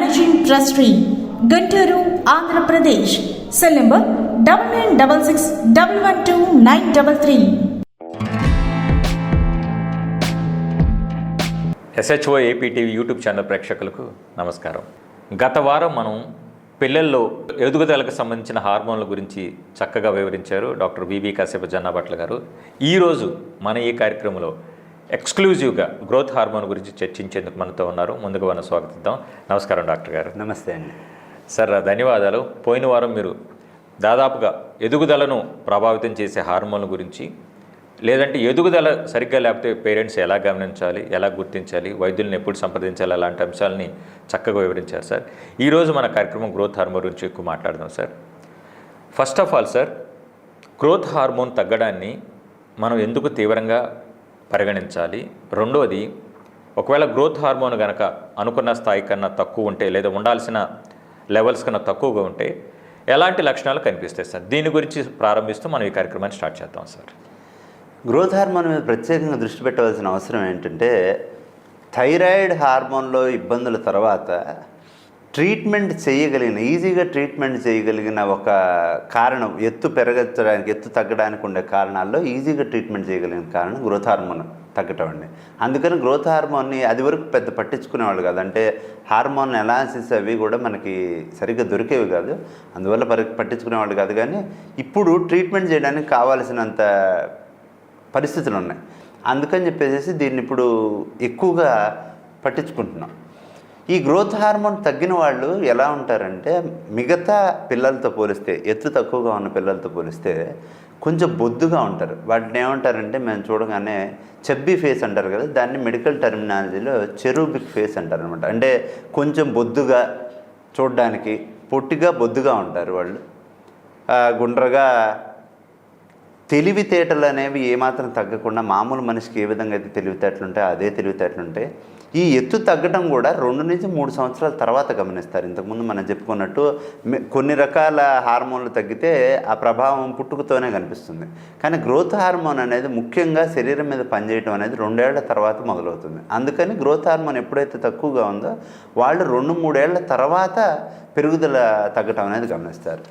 managing trustee Guntur Andhra Pradesh cell number double nine double six double one two nine double three SHO APTV YouTube channel ప్రేక్షకులకు నమస్కారం. గత వారం మనం పిల్లల్లో ఎదుగుదలకు సంబంధించిన హార్మోన్ల గురించి చక్కగా వివరించారు డాక్టర్ వివి కాసేపు జన్నాభట్ల గారు. ఈరోజు మన ఈ కార్యక్రమంలో ఎక్స్క్లూజివ్గా గ్రోత్ హార్మోన్ గురించి చర్చించేందుకు మనతో ఉన్నారు. ముందుగా మనం స్వాగతిద్దాం. నమస్కారం డాక్టర్ గారు. నమస్తే అండి. సార్ ధన్యవాదాలు. పోయిన వారం మీరు దాదాపుగా ఎదుగుదలను ప్రభావితం చేసే హార్మోన్ల గురించి లేదంటే ఎదుగుదల సరిగ్గా లేకపోతే పేరెంట్స్ ఎలా గమనించాలి ఎలా గుర్తించాలి వైద్యులను ఎప్పుడు సంప్రదించాలి అలాంటి అంశాలని చక్కగా వివరించారు సార్. ఈరోజు మన కార్యక్రమం గ్రోత్ హార్మోన్ గురించి ఎక్కువ మాట్లాడదాం sir. First of all sir growth hormone తగ్గడాన్ని మనం ఎందుకు తీవ్రంగా పరిగణించాలి. రెండోది ఒకవేళ గ్రోత్ హార్మోన్ కనుక అనుకున్న స్థాయి కన్నా తక్కువ ఉంటే లేదా ఉండాల్సిన లెవెల్స్ కన్నా తక్కువగా ఉంటే ఎలాంటి లక్షణాలు కనిపిస్తాయి సార్? దీని గురించి ప్రారంభిస్తూ మనం ఈ కార్యక్రమాన్ని స్టార్ట్ చేద్దాం సార్. గ్రోత్ హార్మోన్ మీద ప్రత్యేకంగా దృష్టి పెట్టవలసిన అవసరం ఏంటంటే థైరాయిడ్ హార్మోన్లో ఇబ్బందుల తర్వాత ట్రీట్మెంట్ చేయగలిగిన ఈజీగా ట్రీట్మెంట్ చేయగలిగిన ఒక కారణం ఎత్తు పెరగచ్చడానికి ఎత్తు తగ్గడానికి ఉండే కారణాల్లో ఈజీగా ట్రీట్మెంట్ చేయగలిగిన కారణం గ్రోత్ హార్మోన్ తగ్గటం అండి. అందుకని గ్రోత్ హార్మోన్ని అది వరకు పెద్ద పట్టించుకునేవాళ్ళు కాదు. అంటే హార్మోన్ ఎలాసిస్ అవి కూడా మనకి సరిగ్గా దొరికేవి కాదు. అందువల్ల పట్టించుకునేవాళ్ళు కాదు. కానీ ఇప్పుడు ట్రీట్మెంట్ చేయడానికి కావాల్సినంత పరిస్థితులు ఉన్నాయి అందుకని చెప్పేసి దీన్ని ఇప్పుడు ఎక్కువగా పట్టించుకుంటున్నాం. ఈ గ్రోత్ హార్మోన్ తగ్గిన వాళ్ళు ఎలా ఉంటారంటే మిగతా పిల్లలతో పోలిస్తే ఎత్తు తక్కువగా ఉన్న పిల్లలతో పోలిస్తే కొంచెం బొద్దుగా ఉంటారు. వాటిని ఏమంటారంటే మేము చూడగానే చెబ్బీ ఫేస్ అంటారు కదా దాన్ని మెడికల్ టర్మినాలజీలో చెరూబిక్ ఫేస్ అంటారు అనమాట అంటే కొంచెం బొద్దుగా చూడడానికి పొట్టిగా బొద్దుగా ఉంటారు వాళ్ళు. గుండ్రగా తెలివితేటలు అనేవి ఏమాత్రం తగ్గకుండా మామూలు మనిషికి ఏ విధంగా అయితే తెలివితేటలు ఉంటాయో అదే తెలివితేటలు ఉంటాయి ఈ ఎత్తు తగ్గడం కూడా రెండు నుంచి మూడు సంవత్సరాల తర్వాత గమనిస్తారు. ఇంతకుముందు మనం చెప్పుకున్నట్టు కొన్ని రకాల హార్మోన్లు తగ్గితే ఆ ప్రభావం పుట్టుకతోనే కనిపిస్తుంది. కానీ గ్రోత్ హార్మోన్ అనేది ముఖ్యంగా శరీరం మీద పనిచేయడం అనేది రెండేళ్ళ తర్వాత మొదలవుతుంది. అందుకని గ్రోత్ హార్మోన్ ఎప్పుడైతే తక్కువగా ఉందో వాళ్ళు రెండు మూడేళ్ళ తర్వాత పెరుగుదల తగ్గటం అనేది గమనిస్తారు.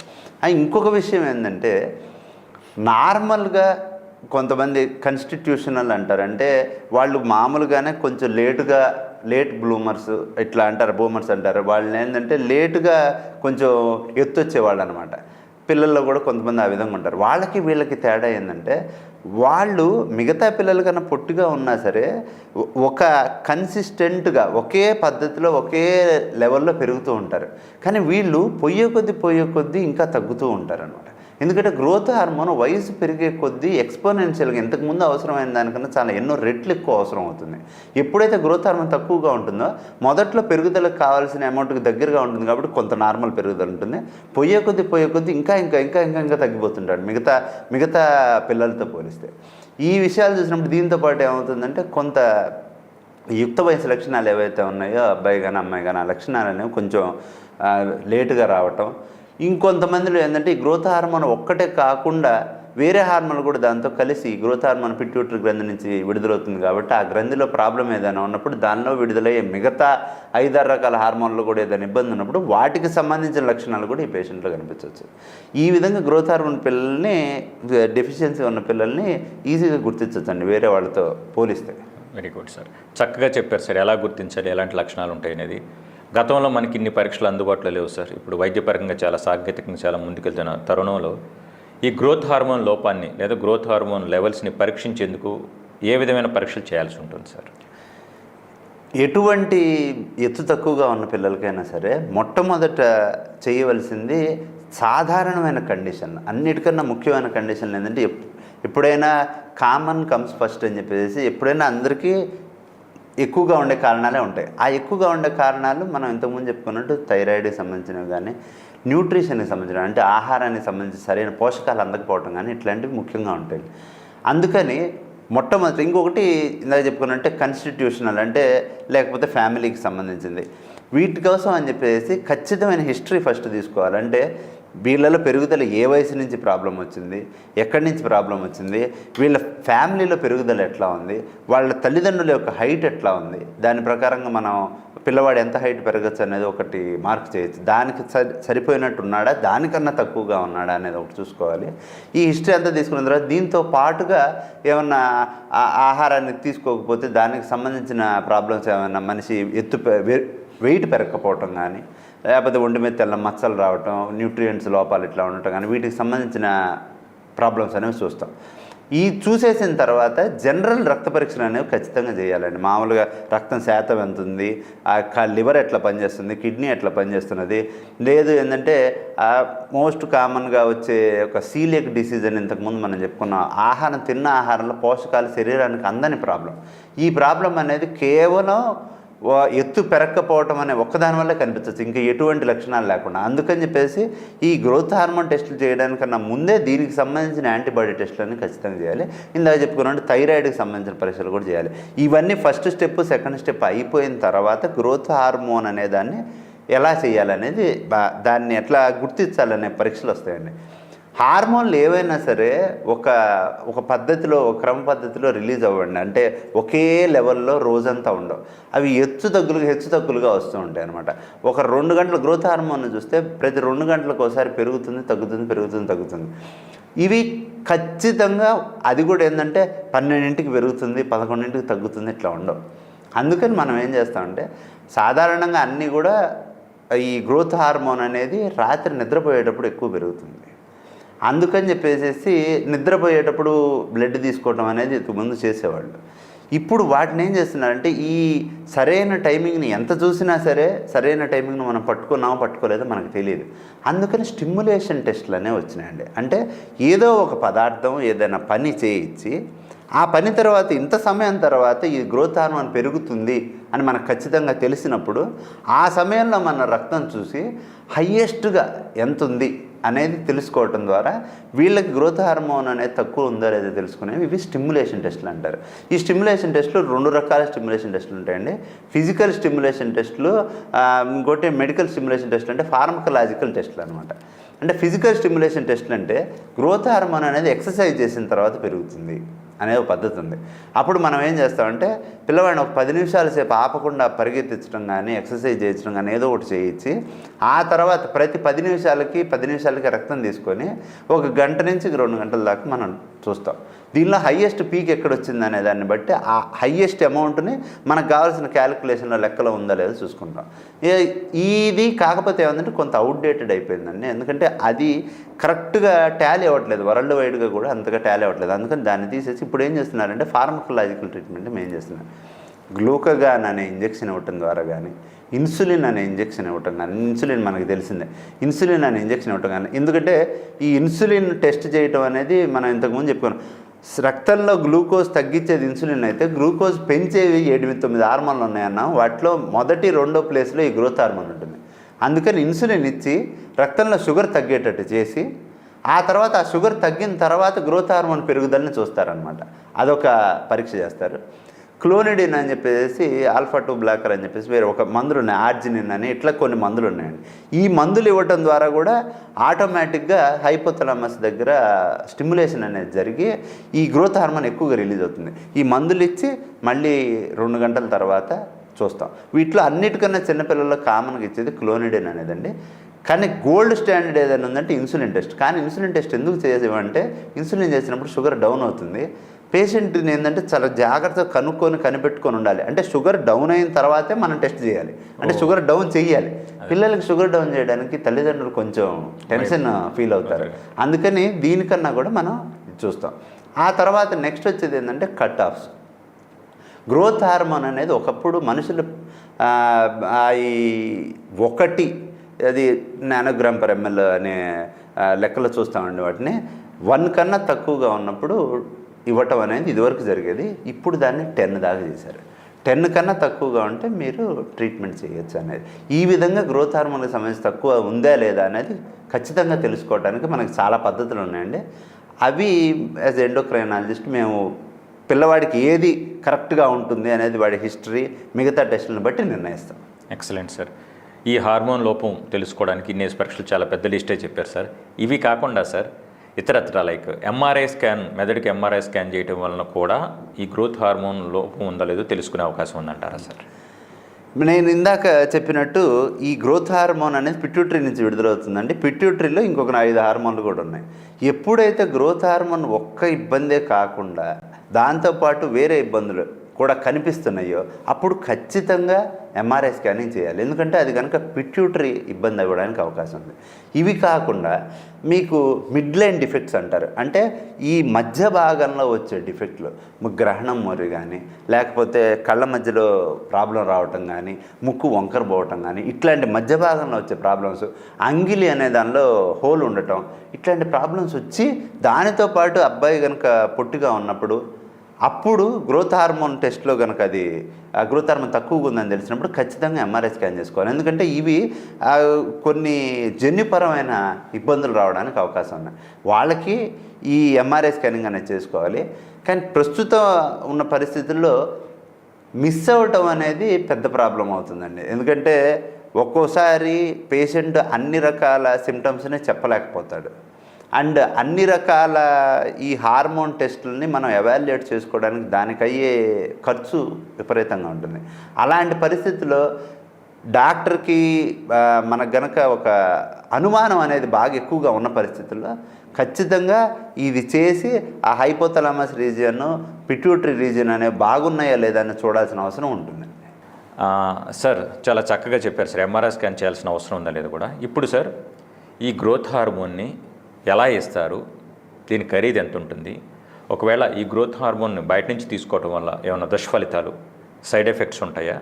ఇంకొక విషయం ఏంటంటే నార్మల్గా కొంతమంది కన్స్టిట్యూషనల్ అంటారు. అంటే వాళ్ళు మామూలుగానే కొంచెం లేటుగా లేట్ బ్లూమర్స్ ఇట్లా అంటారు బూమర్స్ అంటారు. వాళ్ళని ఏంటంటే లేటుగా కొంచెం ఎత్తు వచ్చేవాళ్ళు అనమాట పిల్లల్లో కూడా కొంతమంది ఆ విధంగా ఉంటారు. వాళ్ళకి వీళ్ళకి తేడా ఏంటంటే వాళ్ళు మిగతా పిల్లల కన్నా పొట్టిగా ఉన్నా సరే ఒక కన్సిస్టెంట్గా ఒకే పద్ధతిలో ఒకే లెవెల్లో పెరుగుతూ ఉంటారు. కానీ వీళ్ళు పొయ్యే కొద్దీ పొయ్యే కొద్దీ ఇంకా తగ్గుతూ ఉంటారు అనమాట ఎందుకంటే గ్రోత్ హార్మోన్ వయసు పెరిగే కొద్దీ ఎక్స్పోనెన్షియల్గా ఇంతకుముందు అవసరమైన దానికన్నా చాలా ఎన్నో రెట్లు ఎక్కువ అవసరం అవుతుంది. ఎప్పుడైతే గ్రోత్ హార్మోన్ తక్కువగా ఉంటుందో మొదట్లో పెరుగుదలకు కావాల్సిన అమౌంట్కి దగ్గరగా ఉంటుంది కాబట్టి కొంత నార్మల్ పెరుగుదల ఉంటుంది. పోయే కొద్దీ పోయే కొద్దీ ఇంకా ఇంకా ఇంకా ఇంకా ఇంకా తగ్గిపోతుంటాడు మిగతా మిగతా పిల్లలతో పోలిస్తే. ఈ విషయాలు చూసినప్పుడు దీంతో పాటు ఏమవుతుందంటే కొంత యుక్త వయసు లక్షణాలు ఏవైతే ఉన్నాయో అబ్బాయి కానీ అమ్మాయి కానీ ఆ లక్షణాలు అనేవి కొంచెం లేటుగా రావటం ఇంకొంతమందిలో ఏంటంటే ఈ గ్రోత్ హార్మోన్ ఒక్కటే కాకుండా వేరే హార్మోన్ కూడా దాంతో కలిసి గ్రోత్ హార్మోన్ పిట్యూటరీ గ్రంథి నుంచి విడుదలవుతుంది కాబట్టి ఆ గ్రంథిలో ప్రాబ్లం ఏదైనా ఉన్నప్పుడు దానిలో విడుదలయ్యే మిగతా ఐదారు రకాల హార్మోన్లు కూడా ఏదైనా ఇబ్బంది ఉన్నప్పుడు వాటికి సంబంధించిన లక్షణాలు కూడా ఈ పేషెంట్లో కనిపించవచ్చు. ఈ విధంగా గ్రోత్ హార్మోన్ పిల్లల్ని డెఫిషియన్సీ ఉన్న పిల్లల్ని ఈజీగా గుర్తించవచ్చండి వేరే వాళ్ళతో పోలిస్తే. వెరీ గుడ్ సార్ చక్కగా చెప్పారు సార్ ఎలా గుర్తించాలి? ఎలాంటి లక్షణాలు ఉంటాయి అనేది? గతంలో మనకి ఇన్ని పరీక్షలు అందుబాటులో లేవు సార్. ఇప్పుడు వైద్యపరంగా చాలా సాంకేతికంగా చాలా ముందుకెళ్తున్న తరుణంలో ఈ గ్రోత్ హార్మోన్ లోపాన్ని లేదా గ్రోత్ హార్మోన్ లెవెల్స్ని పరీక్షించేందుకు ఏ విధమైన పరీక్షలు చేయాల్సి ఉంటుంది సార్? ఎటువంటి ఎత్తు తక్కువగా ఉన్న పిల్లలకైనా సరే మొట్టమొదట చేయవలసింది సాధారణమైన కండిషన్. అన్నిటికన్నా ముఖ్యమైన కండిషన్ ఏంటంటే ఎప్పుడైనా కామన్ కమ్స్ ఫస్ట్ అని చెప్పేసి ఎప్పుడైనా అందరికీ ఎక్కువగా ఉండే కారణాలే ఉంటాయి. ఆ ఎక్కువగా ఉండే కారణాలు మనం ఇంతకుముందు చెప్పుకున్నట్టు థైరాయిడ్కి సంబంధించినవి కానీ న్యూట్రిషన్కి సంబంధించిన అంటే ఆహారానికి సంబంధించి సరైన పోషకాలు అందకపోవటం కానీ ఇట్లాంటివి ముఖ్యంగా ఉంటాయి. అందుకని మొట్టమొదటి ఇంకొకటి ఇందాక చెప్పుకున్నట్టే కన్స్టిట్యూషనల్ అంటే లేకపోతే ఫ్యామిలీకి సంబంధించింది. వీటి కోసం అని చెప్పేసి ఖచ్చితమైన హిస్టరీ ఫస్ట్ తీసుకోవాలి. అంటే వీళ్ళలో పెరుగుదల ఏ వయసు నుంచి ప్రాబ్లం వచ్చింది? ఎక్కడి నుంచి ప్రాబ్లం వచ్చింది? వీళ్ళ ఫ్యామిలీలో పెరుగుదల ఎట్లా ఉంది? వాళ్ళ తల్లిదండ్రుల యొక్క హైట్ ఎట్లా ఉంది? దాని ప్రకారంగా మనం పిల్లవాడు ఎంత హైట్ పెరగచ్చు అనేది ఒకటి మార్క్ చేయొచ్చు. దానికి సరి సరిపోయినట్టు ఉన్నాడా దానికన్నా తక్కువగా ఉన్నాడా అనేది ఒకటి చూసుకోవాలి. ఈ హిస్టరీ అంతా తీసుకున్న తర్వాత దీంతో పాటుగా ఏమన్నా ఆహారాన్ని తీసుకోకపోతే దానికి సంబంధించిన ప్రాబ్లమ్స్ ఏమైనా మనిషి ఎత్తు పె- వె- వెయిట్ పెరగకపోవటం కానీ లేకపోతే ఒంటి మీద తెల్ల మచ్చలు రావటం న్యూట్రియంట్స్ లోపాలు ఇట్లా ఉండటం కానీ వీటికి సంబంధించిన ప్రాబ్లమ్స్ అనేవి చూస్తాం. ఈ చూసేసిన తర్వాత జనరల్ రక్త పరీక్షలు అనేవి ఖచ్చితంగా చేయాలండి. మామూలుగా రక్తం శాతం ఎంత ఉంది? ఆ లివర్ ఎట్లా పనిచేస్తుంది? కిడ్నీ ఎట్లా పనిచేస్తున్నది? లేదు ఏంటంటే మోస్ట్ కామన్గా వచ్చే ఒక సీలియక్ డిసీజ్ అని ఇంతకుముందు మనం చెప్పుకున్నాం. ఆహారం తిన్న ఆహారంలో పోషకాలు శరీరానికి అందని ప్రాబ్లం ఈ ప్రాబ్లం అనేది కేవలం ఎత్తు పెరక్కపోవటం అనే ఒక్కదాని వల్లే కనిపించచ్చు ఇంకా ఎటువంటి లక్షణాలు లేకుండా. అందుకని చెప్పేసి ఈ గ్రోత్ హార్మోన్ టెస్టులు చేయడానికన్నా ముందే దీనికి సంబంధించిన యాంటీబాడీ టెస్టులన్నీ ఖచ్చితంగా చేయాలి. ఇందాక చెప్పుకున్నట్టు థైరాయిడ్కి సంబంధించిన పరీక్షలు కూడా చేయాలి. ఇవన్నీ ఫస్ట్ స్టెప్ సెకండ్ స్టెప్ అయిపోయిన తర్వాత గ్రోత్ హార్మోన్ అనే దాన్ని ఎలా చేయాలనేది బా- దాన్ని ఎట్లా గుర్తించాలనే పరీక్షలు వస్తాయండి. హార్మోన్లు ఏవైనా సరే ఒక ఒక పద్ధతిలో ఒక క్రమ పద్ధతిలో రిలీజ్ అవ్వండి. అంటే ఒకే లెవెల్లో రోజంతా ఉండవు. అవి హెచ్చు తగ్గులుగా హెచ్చు తగ్గులుగా వస్తూ ఉంటాయి అనమాట ఒక రెండు గంటల గ్రోత్ హార్మోన్ చూస్తే ప్రతి రెండు గంటలకు ఒకసారి పెరుగుతుంది తగ్గుతుంది పెరుగుతుంది తగ్గుతుంది. ఇవి ఖచ్చితంగా అది కూడా ఏంటంటే పన్నెండింటికి పెరుగుతుంది పదకొండింటికి తగ్గుతుంది ఇట్లా ఉండవు. అందుకని మనం ఏం చేస్తామంటే సాధారణంగా అన్నీ కూడా ఈ గ్రోత్ హార్మోన్ అనేది రాత్రి నిద్రపోయేటప్పుడు ఎక్కువ పెరుగుతుంది. అందుకని చెప్పేసి నిద్రపోయేటప్పుడు బ్లడ్ తీసుకోవడం అనేది ఇంతకు ముందు చేసేవాళ్ళు. ఇప్పుడు వాటిని ఏం చేస్తున్నారంటే ఈ సరైన టైమింగ్ని ఎంత చూసినా సరే సరైన టైమింగ్ని మనం పట్టుకున్నామో పట్టుకోలేదో మనకు తెలియదు. అందుకని స్టిమ్యులేషన్ టెస్ట్లు అనేవి వచ్చినాయండి. అంటే ఏదో ఒక పదార్థం ఏదైనా పని చేయించి ఆ పని తర్వాత ఇంత సమయం తర్వాత ఈ గ్రోత్ హార్మోన్ పెరుగుతుంది అని మనకు ఖచ్చితంగా తెలిసినప్పుడు ఆ సమయంలో మన రక్తం చూసి హయ్యెస్ట్గా ఎంత ఉంది అనేది తెలుసుకోవటం ద్వారా వీళ్ళకి గ్రోత్ హార్మోన్ అనేది తక్కువ ఉందో లేదో తెలుసుకునేవి ఇవి స్టిమ్యులేషన్ టెస్టులు అంటారు. ఈ స్టిమ్యులేషన్ టెస్టులు రెండు రకాల స్టిమ్యులేషన్ టెస్టులు ఉంటాయండి. ఫిజికల్ స్టిమ్యులేషన్ టెస్టులు ఇంకోటి మెడికల్ స్టిమ్యులేషన్ టెస్టులు అంటే ఫార్మకలాజికల్ టెస్టులు అనమాట అంటే ఫిజికల్ స్టిమ్యులేషన్ టెస్టులు అంటే గ్రోత్ హార్మోన్ అనేది ఎక్సర్సైజ్ చేసిన తర్వాత పెరుగుతుంది. అనే పద్ధతి ఉంది. అప్పుడు మనం ఏం చేస్తామంటే పిల్లవాడిని ఒక పది నిమిషాల సేపు ఆపకుండా పరిగెత్తించడం కానీ ఎక్సర్సైజ్ చేయించడం కానీ ఏదో ఒకటి చేయించి ఆ తర్వాత ప్రతి పది నిమిషాలకి పది నిమిషాలకి రక్తం తీసుకొని ఒక గంట నుంచి రెండు గంటల దాకా మనం చూస్తాం. దీనిలో హయ్యెస్ట్ పీక్ ఎక్కడ వచ్చింది అనే దాన్ని బట్టి ఆ హయ్యెస్ట్ అమౌంట్ని మనకు కావాల్సిన క్యాలిక్యులేషన్లో లెక్కలో ఉందా లేదో చూసుకుంటాం. ఇది కాకపోతే ఏమందంటే కొంత అవుట్డేటెడ్ అయిపోయిందండి. ఎందుకంటే అది కరెక్ట్గా టాలీ అవ్వట్లేదు. వరల్డ్ వైడ్గా కూడా అంతగా టాలీ అవ్వట్లేదు. అందుకని దాన్ని తీసేసి ఇప్పుడు ఏం చేస్తున్నారంటే ఫార్మకలాజికల్ ట్రీట్మెంట్ మేము చేస్తున్నాం గ్లూకగాన్ అనే ఇంజెక్షన్ ఇవ్వటం ద్వారా కానీ ఇన్సులిన్ అనే ఇంజెక్షన్ ఇవ్వటం కానీ ఇన్సులిన్ మనకు తెలిసిందే. ఇన్సులిన్ అనే ఇంజెక్షన్ ఇవ్వటం కానీ ఎందుకంటే ఈ ఇన్సులిన్ టెస్ట్ చేయటం అనేది మనం ఇంతకుముందు చెప్పుకున్నాం. రక్తంలో గ్లూకోజ్ తగ్గించేది ఇన్సులిన్ అయితే గ్లూకోజ్ పెంచేవి ఎనిమిది తొమ్మిది హార్మోన్లు ఉన్నాయన్న వాటిలో మొదటి రెండో ప్లేస్లో ఈ గ్రోత్ హార్మోన్ ఉంటుంది. అందుకని ఇన్సులిన్ ఇచ్చి రక్తంలో షుగర్ తగ్గేటట్టు చేసి ఆ తర్వాత ఆ షుగర్ తగ్గిన తర్వాత గ్రోత్ హార్మోన్ పెరుగుదలని చూస్తారనమాట అదొక పరీక్ష చేస్తారు. క్లోనిడిన్ అని చెప్పేసి ఆల్ఫా టూ బ్లాకర్ అని చెప్పేసి వేరే ఒక మందులు ఉన్నాయి. ఆర్జినిన్ అని ఇట్లా కొన్ని మందులు ఉన్నాయండి. ఈ మందులు ఇవ్వటం ద్వారా కూడా ఆటోమేటిక్గా హైపోథలామస్ దగ్గర స్టిమ్యులేషన్ అనేది జరిగి ఈ గ్రోత్ హార్మోన్ ఎక్కువగా రిలీజ్ అవుతుంది. ఈ మందులు ఇచ్చి మళ్ళీ రెండు గంటల తర్వాత చూస్తాం. వీటిలో అన్నిటికన్నా చిన్నపిల్లల్లో కామన్గా ఇచ్చేది క్లోనిడిన్ అనేదండి. కానీ గోల్డ్ స్టాండర్డ్ ఏదైనా ఉందంటే ఇన్సులిన్ టెస్ట్. కానీ ఇన్సులిన్ టెస్ట్ ఎందుకు చేసేవంటే ఇన్సులిన్ చేసినప్పుడు షుగర్ డౌన్ అవుతుంది. పేషెంట్ని ఏంటంటే చాలా జాగ్రత్తగా కనుక్కొని కనిపెట్టుకొని ఉండాలి. అంటే షుగర్ డౌన్ అయిన తర్వాతే మనం టెస్ట్ చేయాలి. అంటే షుగర్ డౌన్ చేయాలి పిల్లలకి షుగర్ డౌన్ చేయడానికి తల్లిదండ్రులు కొంచెం టెన్షన్ ఫీల్ అవుతారు. అందుకని దీనికన్నా కూడా మనం చూస్తాం. ఆ తర్వాత నెక్స్ట్ వచ్చేది ఏంటంటే కట్ ఆఫ్స్. గ్రోత్ హార్మోన్ అనేది ఒకప్పుడు మనుషులు ఈ ఒకటి అది నానోగ్రామ్ పర్ ఎంఎల్ అనే లెక్కలో చూస్తామండి వాటిని. వన్ కన్నా తక్కువగా ఉన్నప్పుడు ఇవ్వటం అనేది ఇదివరకు జరిగేది. ఇప్పుడు దాన్ని టెన్ దాకా చేశారు. టెన్ కన్నా తక్కువగా ఉంటే మీరు ట్రీట్మెంట్ చేయొచ్చు అనేది. ఈ విధంగా గ్రోత్ హార్మోన్కి సంబంధించి తక్కువ ఉందా లేదా అనేది ఖచ్చితంగా తెలుసుకోవడానికి మనకు చాలా పద్ధతులు ఉన్నాయండి. అవి యాజ్ ఎండోక్రైనాలజిస్ట్ మేము పిల్లవాడికి ఏది కరెక్ట్గా ఉంటుంది అనేది వాడి హిస్టరీ మిగతా టెస్టులను బట్టి నిర్ణయిస్తాం. Excellent sir. ఈ హార్మోన్ లోపం తెలుసుకోవడానికి ఇన్ని పరీక్షలు చాలా పెద్ద లిస్టే చెప్పారు సార్. ఇవి కాకుండా సార్ ఇతరత్ర లైక్ ఎంఆర్ఐ స్కాన్ మెదడుకి ఎంఆర్ఐ స్కాన్ చేయడం వలన కూడా ఈ గ్రోత్ హార్మోన్ లోపం ఉందో లేదో తెలుసుకునే అవకాశం ఉందంటారా సార్? నేను ఇందాక చెప్పినట్టు ఈ గ్రోత్ హార్మోన్ అనేది పిట్యూటరీ నుంచి విడుదలవుతుందండి. పిట్యూటరీలో ఇంకొక ఐదు హార్మోన్లు కూడా ఉన్నాయి. ఎప్పుడైతే గ్రోత్ హార్మోన్ ఒక్క ఇబ్బందే కాకుండా దాంతోపాటు వేరే ఇబ్బందులు కూడా కనిపిస్తున్నాయో అప్పుడు ఖచ్చితంగా ఎంఆర్ఐ స్కానింగ్ చేయాలి. ఎందుకంటే అది కనుక పిట్యూటరీ ఇబ్బంది అవ్వడానికి అవకాశం ఉంది. ఇవి కాకుండా మీకు మిడ్ లైన్ డిఫెక్ట్స్ అంటారు. అంటే ఈ మధ్య భాగంలో వచ్చే డిఫెక్ట్లు గ్రహణం మరి కానీ లేకపోతే కళ్ళ మధ్యలో ప్రాబ్లం రావటం కానీ ముక్కు వంకర పోవటం కానీ ఇట్లాంటి మధ్య భాగంలో వచ్చే ప్రాబ్లమ్స్ అంగిలి అనే దానిలో హోల్ ఉండటం ఇట్లాంటి ప్రాబ్లమ్స్ వచ్చి దానితో పాటు అబ్బాయి కనుక పొట్టిగా ఉన్నప్పుడు అప్పుడు గ్రోత్ హార్మోన్ టెస్ట్లో కనుక అది ఆ గ్రోత్ హార్మోన్ తక్కువగా ఉందని తెలిసినప్పుడు ఖచ్చితంగా ఎంఆర్ఐ స్కాన్ చేసుకోవాలి. ఎందుకంటే ఇవి కొన్ని జన్యుపరమైన ఇబ్బందులు రావడానికి అవకాశం ఉన్నాయి. వాళ్ళకి ఈ ఎంఆర్ఐ స్కానింగ్ అనేది చేసుకోవాలి. కానీ ప్రస్తుతం ఉన్న పరిస్థితుల్లో మిస్ అవ్వటం అనేది పెద్ద ప్రాబ్లం అవుతుందండి. ఎందుకంటే ఒక్కోసారి పేషెంట్ అన్ని రకాల సిమ్టమ్స్ని చెప్పలేకపోతాడు. అండ్ అన్ని రకాల ఈ హార్మోన్ టెస్టులని మనం ఎవాల్యుయేట్ చేసుకోవడానికి దానికి అయ్యే ఖర్చు విపరీతంగా ఉంటుంది. అలాంటి పరిస్థితుల్లో డాక్టర్కి మనకు గనక ఒక అనుమానం అనేది బాగా ఎక్కువగా ఉన్న పరిస్థితుల్లో ఖచ్చితంగా ఇది చేసి ఆ హైపోతలామస్ రీజియన్ పిట్యూటరీ రీజియన్ అనేవి బాగున్నాయా లేదా అని చూడాల్సిన అవసరం ఉంటుంది. సార్ చాలా చక్కగా చెప్పారు సార్. ఎంఆర్ఐ స్కాన్ చేయాల్సిన అవసరం ఉందా లేదు కూడా. ఇప్పుడు సార్ ఈ గ్రోత్ హార్మోన్ని ఎలా ఇస్తారు? దీని ఖరీదు ఎంత ఉంటుంది? ఒకవేళ ఈ గ్రోత్ హార్మోన్ని బయట నుంచి తీసుకోవడం వల్ల ఏమైనా దుష్ఫలితాలు సైడ్ ఎఫెక్ట్స్ ఉంటాయా?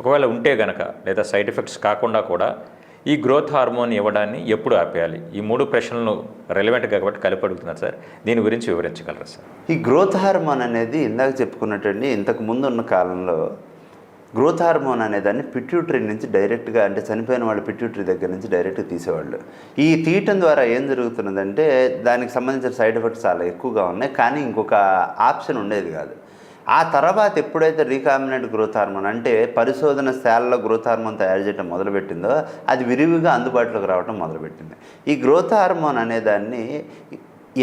ఒకవేళ ఉంటే గనక లేదా సైడ్ ఎఫెక్ట్స్ కాకుండా కూడా ఈ గ్రోత్ హార్మోన్ ఇవ్వడాన్ని ఎప్పుడు ఆపేయాలి? ఈ మూడు ప్రశ్నలను రెలవెంట్ కాబట్టి కలిపి అడుగుతున్నారు సార్. దీని గురించి వివరించగలరా సార్? ఈ గ్రోత్ హార్మోన్ అనేది ఇందాక చెప్పుకున్నట్టండి ఇంతకు ముందు ఉన్న కాలంలో గ్రోత్ హార్మోన్ అనేదాన్ని పిట్యూటరీ నుంచి డైరెక్ట్గా అంటే చనిపోయిన వాళ్ళ పిట్యూటరీ దగ్గర నుంచి డైరెక్ట్గా తీసేవాళ్ళు. ఈ తీయటం ద్వారా ఏం జరుగుతున్నదంటే దానికి సంబంధించిన సైడ్ ఎఫెక్ట్స్ చాలా ఎక్కువగా ఉన్నాయి. కానీ ఇంకొక ఆప్షన్ ఉండేది కాదు. ఆ తర్వాత ఎప్పుడైతే రీకామినెంట్ గ్రోత్ హార్మోన్ అంటే పరిశోధన శాలలో గ్రోత్ హార్మోన్ తయారు చేయడం మొదలుపెట్టిందో అది విరివిగా అందుబాటులోకి రావడం మొదలుపెట్టింది. ఈ గ్రోత్ హార్మోన్ అనేదాన్ని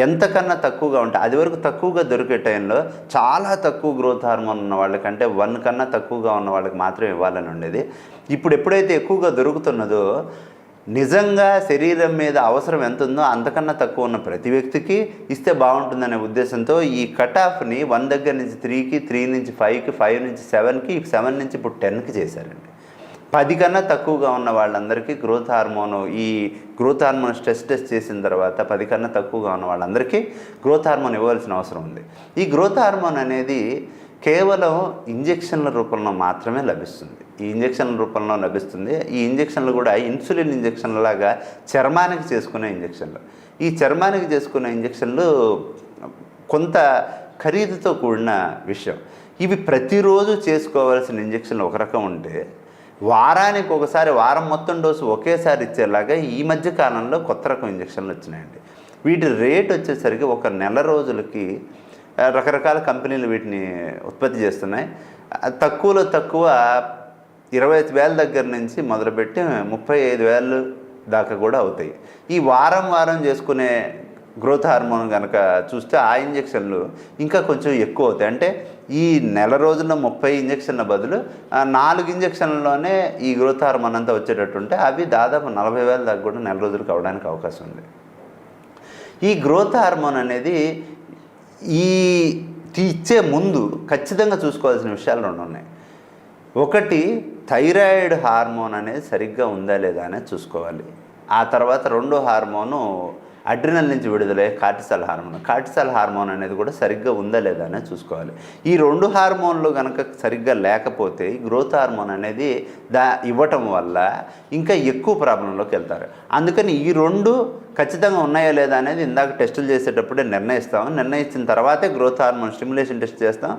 ఎంతకన్నా తక్కువగా ఉంటే అది వరకు తక్కువగా దొరికే టైంలో చాలా తక్కువ గ్రోత్ హార్మోన్ ఉన్న వాళ్ళకంటే వన్ కన్నా తక్కువగా ఉన్న వాళ్ళకి మాత్రం ఇవ్వాలని ఉండేది. ఇప్పుడు ఎప్పుడైతే ఎక్కువగా దొరుకుతున్నదో నిజంగా శరీరం మీద అవసరం ఎంత ఉందో అంతకన్నా తక్కువ ఉన్న ప్రతి వ్యక్తికి ఇస్తే బాగుంటుందనే ఉద్దేశంతో ఈ కట్ ఆఫ్ని వన్ దగ్గర నుంచి త్రీకి త్రీ నుంచి ఫైవ్కి ఫైవ్ నుంచి సెవెన్కి సెవెన్ నుంచి ఇప్పుడు టెన్కి చేశారండి. పది కన్నా తక్కువగా ఉన్న వాళ్ళందరికీ గ్రోత్ హార్మోన్ ఈ గ్రోత్ హార్మోన్ స్ట్రెస్ టెస్ట్ చేసిన తర్వాత పది కన్నా తక్కువగా ఉన్న వాళ్ళందరికీ గ్రోత్ హార్మోన్ ఇవ్వాల్సిన అవసరం ఉంది. ఈ గ్రోత్ హార్మోన్ అనేది కేవలం ఇంజెక్షన్ల రూపంలో మాత్రమే లభిస్తుంది. ఈ ఇంజెక్షన్ల రూపంలో లభిస్తుంది. ఈ ఇంజెక్షన్లు కూడా ఇన్సులిన్ ఇంజెక్షన్ల లాగా చర్మానికి చేసుకునే ఇంజెక్షన్లు. ఈ చర్మానికి చేసుకునే ఇంజెక్షన్లు కొంత ఖరీదుతో కూడిన విషయం. ఇవి ప్రతిరోజు చేసుకోవాల్సిన ఇంజెక్షన్లు ఒక రకం ఉంటే వారానికి ఒకసారి వారం మొత్తం డోసు ఒకేసారి ఇచ్చేలాగా ఈ మధ్య కాలంలో కొత్త రకం ఇంజక్షన్లు వచ్చినాయండి. వీటి రేట్ వచ్చేసరికి ఒక నెల రోజులకి రకరకాల కంపెనీలు వీటిని ఉత్పత్తి చేస్తున్నాయి. తక్కువలో తక్కువ ఇరవై ఐదు వేల దగ్గర నుంచి మొదలుపెట్టి ముప్పై ఐదు వేలు దాకా కూడా అవుతాయి. ఈ వారం వారం చేసుకునే గ్రోత్ హార్మోన్ కనుక చూస్తే ఆ ఇంజెక్షన్లు ఇంకా కొంచెం ఎక్కువ అవుతాయి. అంటే ఈ నెల రోజుల్లో ముప్పై ఇంజెక్షన్ల బదులు నాలుగు ఇంజక్షన్లలోనే ఈ గ్రోత్ హార్మోన్ అంతా వచ్చేటట్టు ఉంటే అవి దాదాపు నలభై వేల దాకా కూడా నెల రోజులకు అవడానికి అవకాశం ఉంది. ఈ గ్రోత్ హార్మోన్ అనేది ఈ ఇచ్చే ముందు ఖచ్చితంగా చూసుకోవాల్సిన విషయాలు రెండు ఉన్నాయి. ఒకటి థైరాయిడ్ హార్మోన్ అనేది సరిగ్గా ఉందా లేదా అనేది చూసుకోవాలి. ఆ తర్వాత రెండో హార్మోను అడ్రినల్ నుంచి విడుదలయ్యే కార్టిసల్ హార్మోన్. కార్టిసల్ హార్మోన్ అనేది కూడా సరిగ్గా ఉందా లేదా అనేది చూసుకోవాలి. ఈ రెండు హార్మోన్లు కనుక సరిగ్గా లేకపోతే గ్రోత్ హార్మోన్ అనేది దా ఇవ్వటం వల్ల ఇంకా ఎక్కువ ప్రాబ్లంలోకి వెళ్తారు. అందుకని ఈ రెండు ఖచ్చితంగా ఉన్నాయా లేదా అనేది ఇందాక టెస్టులు చేసేటప్పుడే నిర్ణయిస్తాం నిర్ణయించిన తర్వాతే గ్రోత్ హార్మోన్ స్టిమ్యులేషన్ టెస్ట్ చేస్తాం.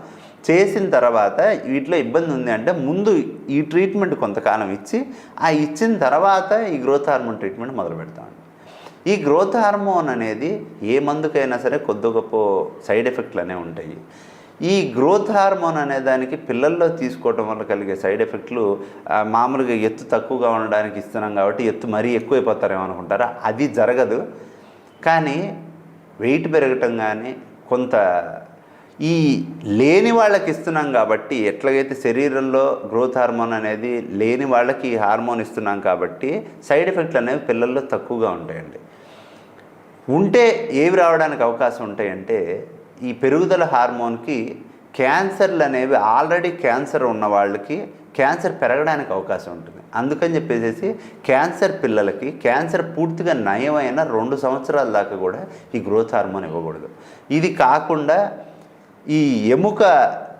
చేసిన తర్వాత వీటిలో ఇబ్బంది ఉంది అంటే ముందు ఈ ట్రీట్మెంట్ కొంతకాలం ఇచ్చి ఆ ఇచ్చిన తర్వాత ఈ గ్రోత్ హార్మోన్ ట్రీట్మెంట్ మొదలు పెడతాం ఈ గ్రోత్ హార్మోన్ అనేది ఏ మందుకైనా సరే కొద్ది గొప్ప సైడ్ ఎఫెక్ట్లు అనేవి ఉంటాయి. ఈ గ్రోత్ హార్మోన్ అనే దానికి పిల్లల్లో తీసుకోవటం వల్ల కలిగే సైడ్ ఎఫెక్ట్లు మామూలుగా ఎత్తు తక్కువగా ఉండడానికి ఇస్తున్నాం కాబట్టి ఎత్తు మరీ ఎక్కువైపోతారేమో అనుకుంటారా? అది జరగదు. కానీ వెయిట్ పెరగటం కానీ కొంత ఈ లేని వాళ్ళకి ఇస్తున్నాం కాబట్టి ఎట్లాగైతే శరీరంలో గ్రోత్ హార్మోన్ అనేది లేని వాళ్ళకి ఈ హార్మోన్ ఇస్తున్నాం కాబట్టి సైడ్ ఎఫెక్ట్లు అనేవి పిల్లల్లో తక్కువగా ఉంటాయండి. ఉంటే ఏవి రావడానికి అవకాశం ఉంటాయంటే ఈ పెరుగుదల హార్మోన్కి క్యాన్సర్లు అనేవి ఆల్రెడీ క్యాన్సర్ ఉన్న వాళ్ళకి క్యాన్సర్ పెరగడానికి అవకాశం ఉంటుంది. అందుకని చెప్పేసి క్యాన్సర్ పిల్లలకి క్యాన్సర్ పూర్తిగా నయమైన రెండు సంవత్సరాల దాకా కూడా ఈ గ్రోత్ హార్మోన్ ఇవ్వకూడదు. ఇది కాకుండా ఈ ఎముక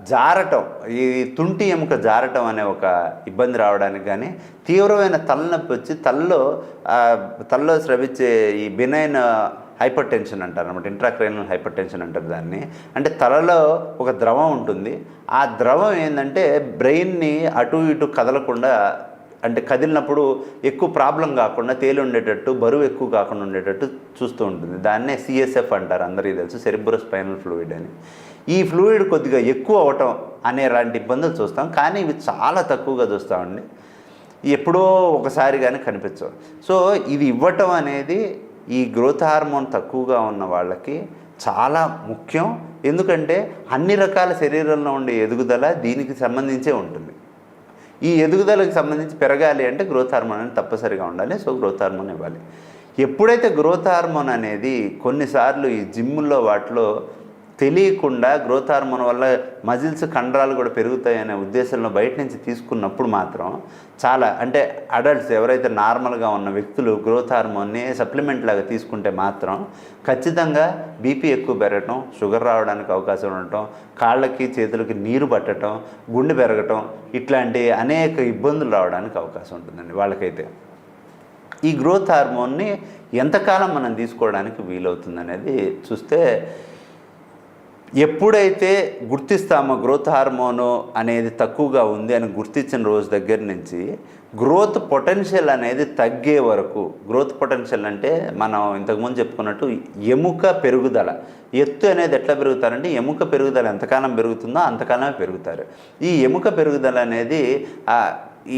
జారటం ఈ తుంటి ఎముక జారటం అనే ఒక ఇబ్బంది రావడానికి కానీ తీవ్రమైన తలనొప్పి వచ్చి తలలో తలలో స్రవించే ఈ బినైన్ హైపర్ టెన్షన్ అంటారు అనమాట ఇంట్రాక్రైనల్ హైపర్ టెన్షన్ అంటారు దాన్ని. అంటే తలలో ఒక ద్రవం ఉంటుంది. ఆ ద్రవం ఏంటంటే బ్రెయిన్ని అటు ఇటు కదలకుండా అంటే కదిలినప్పుడు ఎక్కువ ప్రాబ్లం కాకుండా తేలి ఉండేటట్టు బరువు ఎక్కువ కాకుండా ఉండేటట్టు చూస్తూ ఉంటుంది. దాన్నే సిఎస్ఎఫ్ అంటారు. అందరికీ తెలుసు సెరిబ్రో స్పైనల్ ఫ్లూయిడ్ అని. ఈ ఫ్లూయిడ్ కొద్దిగా ఎక్కువ అవటం అనే లాంటి ఇబ్బందులు చూస్తాం. కానీ ఇవి చాలా తక్కువగా చూస్తామండి ఎప్పుడో ఒకసారి కానీ కనిపించవు. సో ఇది ఇవ్వటం అనేది ఈ గ్రోత్ హార్మోన్ తక్కువగా ఉన్న వాళ్ళకి చాలా ముఖ్యం. ఎందుకంటే అన్ని రకాల శరీరంలో ఉండే ఎదుగుదల దీనికి సంబంధించే ఉంటుంది. ఈ ఎదుగుదలకు సంబంధించి పెరగాలి అంటే గ్రోత్ హార్మోన్ అనేది తప్పనిసరిగా ఉండాలి సో గ్రోత్ హార్మోన్ ఇవ్వాలి. ఎప్పుడైతే గ్రోత్ హార్మోన్ అనేది కొన్నిసార్లు ఈ జిమ్ముల్లో వాటిలో తెలియకుండా గ్రోత్ హార్మోన్ వల్ల మజిల్స్ కండరాలు కూడా పెరుగుతాయనే ఉద్దేశంలో బయట నుంచి తీసుకున్నప్పుడు మాత్రం చాలా అంటే అడల్ట్స్ ఎవరైతే నార్మల్గా ఉన్న వ్యక్తులు గ్రోత్ హార్మోన్ని సప్లిమెంట్ లాగా తీసుకుంటే మాత్రం ఖచ్చితంగా బీపీ ఎక్కువ పెరగటం షుగర్ రావడానికి అవకాశం ఉండటం కాళ్ళకి చేతులకి నీరు పట్టడం గుండె పెరగటం ఇట్లాంటి అనేక ఇబ్బందులు రావడానికి అవకాశం ఉంటుందండి వాళ్ళకైతే. ఈ గ్రోత్ హార్మోన్ని ఎంతకాలం మనం తీసుకోవడానికి వీలవుతుంది అనేది చూస్తే ఎప్పుడైతే గుర్తిస్తామో గ్రోత్ హార్మోను అనేది తక్కువగా ఉంది అని గుర్తించిన రోజు దగ్గర నుంచి గ్రోత్ పొటెన్షియల్ అనేది తగ్గే వరకు గ్రోత్ పొటెన్షియల్ అంటే మనం ఇంతకుముందు చెప్పుకున్నట్టు ఎముక పెరుగుదల. ఎత్తు అనేది ఎట్లా పెరుగుతారంటే ఎముక పెరుగుదల ఎంతకాలం పెరుగుతుందో అంతకాలమే పెరుగుతారు. ఈ ఎముక పెరుగుదల అనేది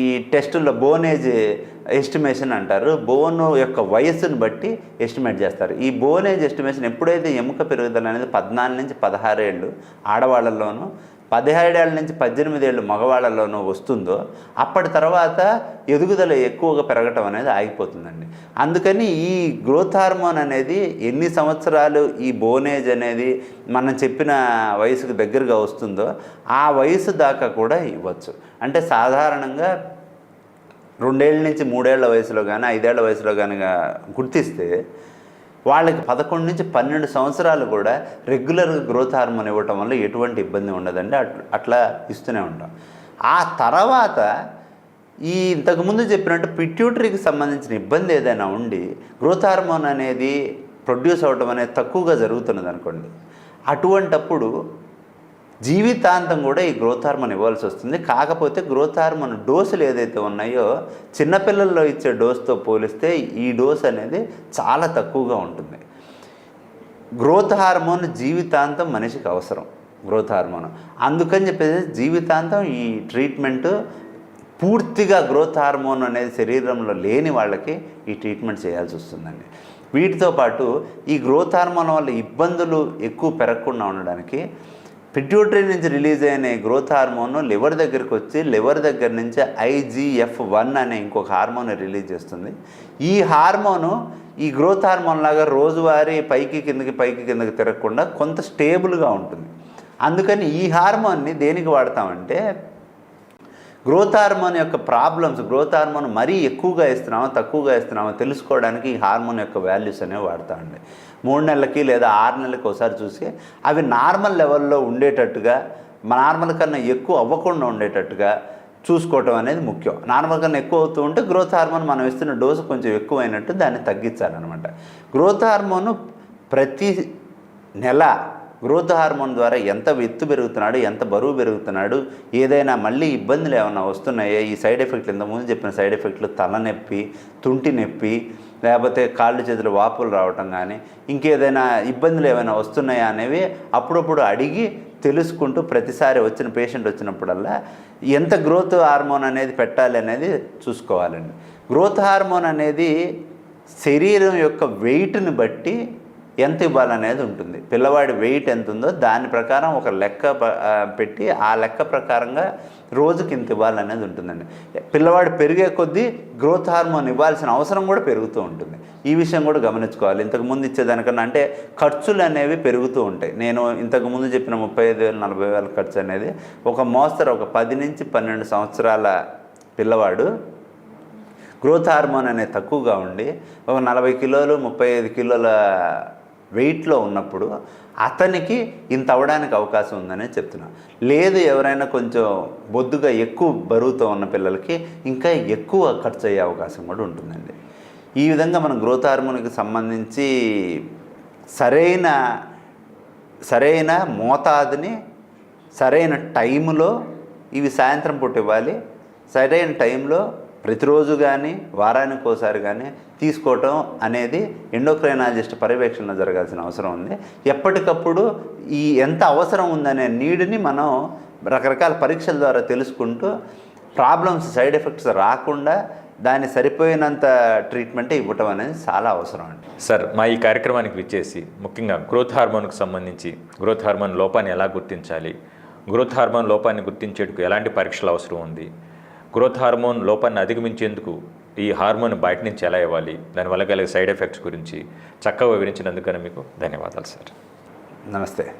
ఈ టెస్టుల్లో బోనేజ్ ఎస్టిమేషన్ అంటారు. బోన్ యొక్క వయస్సును బట్టి ఎస్టిమేట్ చేస్తారు. ఈ బోనేజ్ ఎస్టిమేషన్ ఎప్పుడైతే ఎముక పెరుగుదల అనేది పద్నాలుగు నుంచి పదహారు ఏళ్ళు ఆడవాళ్ళలోనూ పదిహేడేళ్ళ నుంచి పద్దెనిమిది ఏళ్ళు మగవాళ్ళలోనూ వస్తుందో అప్పటి తర్వాత ఎదుగుదల ఎక్కువగా పెరగటం అనేది ఆగిపోతుందండి. అందుకని ఈ గ్రోత్ హార్మోన్ అనేది ఎన్ని సంవత్సరాలు ఈ బోనేజ్ అనేది మనం చెప్పిన వయసుకు దగ్గరగా వస్తుందో ఆ వయసు దాకా కూడా ఇవ్వచ్చు. అంటే సాధారణంగా రెండేళ్ళ నుంచి మూడేళ్ళ వయసులో కానీ ఐదేళ్ళ వయసులో కానీ గుర్తిస్తే వాళ్ళకి పదకొండు నుంచి పన్నెండు సంవత్సరాలు కూడా రెగ్యులర్గా గ్రోత్ హార్మోన్ ఇవ్వటం వల్ల ఎటువంటి ఇబ్బంది ఉండదండి. అట్లా అట్లా ఇస్తూనే ఉంటాం. ఆ తర్వాత ఈ ఇంతకుముందు చెప్పినట్టు పిట్యూటరీకి సంబంధించిన ఇబ్బంది ఏదైనా ఉండి గ్రోత్ హార్మోన్ అనేది ప్రొడ్యూస్ అవ్వటం అనేది తక్కువగా జరుగుతున్నది అనుకోండి అటువంటప్పుడు జీవితాంతం కూడా ఈ గ్రోత్ హార్మోన్ ఇవ్వాల్సి వస్తుంది. కాకపోతే గ్రోత్ హార్మోన్ డోసులు ఏదైతే ఉన్నాయో చిన్నపిల్లల్లో ఇచ్చే డోస్తో పోలిస్తే ఈ డోస్ అనేది చాలా తక్కువగా ఉంటుంది. గ్రోత్ హార్మోన్ జీవితాంతం మనిషికి అవసరం. గ్రోత్ హార్మోన్ అందుకని చెప్పేసి జీవితాంతం ఈ ట్రీట్మెంట్ పూర్తిగా గ్రోత్ హార్మోన్ అనేది శరీరంలో లేని వాళ్ళకి ఈ ట్రీట్మెంట్ చేయాల్సి వస్తుందండి. వీటితో పాటు ఈ గ్రోత్ హార్మోన్ వల్ల ఇబ్బందులు ఎక్కువ పెరగకుండా ఉండడానికి పిట్యూటరీ నుంచి రిలీజ్ అయిన గ్రోత్ హార్మోన్ లివర్ దగ్గరికి వచ్చి లివర్ దగ్గర నుంచి ఐజీఎఫ్ వన్ అనే ఇంకొక హార్మోన్ రిలీజ్ చేస్తుంది. ఈ హార్మోను ఈ గ్రోత్ హార్మోన్ లాగా రోజువారీ పైకి కిందకి పైకి కిందకి తిరగకుండా కొంత స్టేబుల్గా ఉంటుంది. అందుకని ఈ హార్మోన్ని దేనికి వాడతామంటే గ్రోత్ హార్మోన్ యొక్క ప్రాబ్లమ్స్ గ్రోత్ హార్మోన్ మరీ ఎక్కువగా ఇస్తున్నామో తక్కువగా ఇస్తున్నామో తెలుసుకోవడానికి ఈ హార్మోన్ యొక్క వాల్యూస్ అనేవి వాడతామండి. మూడు నెలలకి లేదా ఆరు నెలలకి ఒకసారి చూసి అవి నార్మల్ లెవెల్లో ఉండేటట్టుగా నార్మల్ కన్నా ఎక్కువ అవ్వకుండా ఉండేటట్టుగా చూసుకోవటం అనేది ముఖ్యం. నార్మల్ కన్నా ఎక్కువ అవుతూ ఉంటే గ్రోత్ హార్మోన్ మనం ఇస్తున్న డోసు కొంచెం ఎక్కువైనట్టు దాన్ని తగ్గించాలన్నమాట. గ్రోత్ హార్మోన్ ప్రతి నెల గ్రోత్ హార్మోన్ ద్వారా ఎంత ఎత్తు పెరుగుతున్నాడు ఎంత బరువు పెరుగుతున్నాడు ఏదైనా మళ్ళీ ఇబ్బందులు ఏమైనా వస్తున్నాయా? ఈ సైడ్ ఎఫెక్ట్లు ఇంతకుముందు చెప్పిన సైడ్ ఎఫెక్ట్లు తలనొప్పి తుంటి నొప్పి లేకపోతే కాళ్ళు చేతులు వాపులు రావటం కానీ ఇంకేదైనా ఇబ్బందులు ఏమైనా వస్తున్నాయా అనేవి అప్పుడప్పుడు అడిగి తెలుసుకుంటూ ప్రతిసారి వచ్చిన పేషెంట్ వచ్చినప్పుడల్లా ఎంత గ్రోత్ హార్మోన్ అనేది పెట్టాలి అనేది చూసుకోవాలండి. గ్రోత్ హార్మోన్ అనేది శరీరం యొక్క వెయిట్ని బట్టి ఎంత ఇవ్వాలనేది ఉంటుంది. పిల్లవాడి వెయిట్ ఎంత ఉందో దాని ప్రకారం ఒక లెక్క పెట్టి ఆ లెక్క ప్రకారంగా రోజుకి ఇంత ఇవ్వాలనేది ఉంటుందండి. పిల్లవాడు పెరిగే కొద్దీ గ్రోత్ హార్మోన్ ఇవ్వాల్సిన అవసరం కూడా పెరుగుతూ ఉంటుంది. ఈ విషయం కూడా గమనించుకోవాలి. ఇంతకు ముందు ఇచ్చేదానికన్నా అంటే ఖర్చులు అనేవి పెరుగుతూ ఉంటాయి. నేను ఇంతకు ముందు చెప్పిన ముప్పై ఐదు వేలు నలభై వేల ఖర్చు అనేది ఒక మోస్తరు ఒక పది నుంచి పన్నెండు సంవత్సరాల పిల్లవాడు గ్రోత్ హార్మోన్ అనేది తక్కువగా ఉండి ఒక నలభై కిలోలు ముప్పై ఐదు కిలోల వెయిట్లో ఉన్నప్పుడు అతనికి ఇంత అవ్వడానికి అవకాశం ఉందని చెప్తున్నాను లేదు ఎవరైనా కొంచెం బొద్దుగా ఎక్కువ బరువుతో ఉన్న పిల్లలకి ఇంకా ఎక్కువ ఖర్చు అయ్యే అవకాశం కూడా ఉంటుందండి. ఈ విధంగా మనం గ్రోత్ హార్మోన్కి సంబంధించి సరైన సరైన మోతాదుని సరైన టైంలో ఇవి సాయంత్రం పూట ఇవ్వాలి సరైన టైంలో ప్రతిరోజు కానీ వారానికి ఒకసారి కానీ తీసుకోవటం అనేది ఎండోక్రైనాలజిస్ట్ పర్యవేక్షణ జరగాల్సిన అవసరం ఉంది. ఎప్పటికప్పుడు ఈ ఎంత అవసరం ఉందనే నీడిని మనం రకరకాల పరీక్షల ద్వారా తెలుసుకుంటూ ప్రాబ్లమ్స్ సైడ్ ఎఫెక్ట్స్ రాకుండా దాన్ని సరిపోయినంత ట్రీట్మెంటే ఇవ్వటం అనేది చాలా అవసరం అండి. సార్ మా ఈ కార్యక్రమానికి విచ్చేసి ముఖ్యంగా గ్రోత్ హార్మోన్కు సంబంధించి గ్రోత్ హార్మోన్ లోపాన్ని ఎలా గుర్తించాలి గ్రోత్ హార్మోన్ లోపాన్ని గుర్తించేందుకు ఎలాంటి పరీక్షలు అవసరం ఉంది గ్రోత్ హార్మోన్ లోపాన్ని అధిగమించేందుకు ఈ హార్మోన్ బయట నుంచి ఎలా ఇవ్వాలి? దానివల్ల కలిగే సైడ్ ఎఫెక్ట్స్ గురించి చక్కగా వివరించినందుకని మీకు ధన్యవాదాలు సార్. నమస్తే.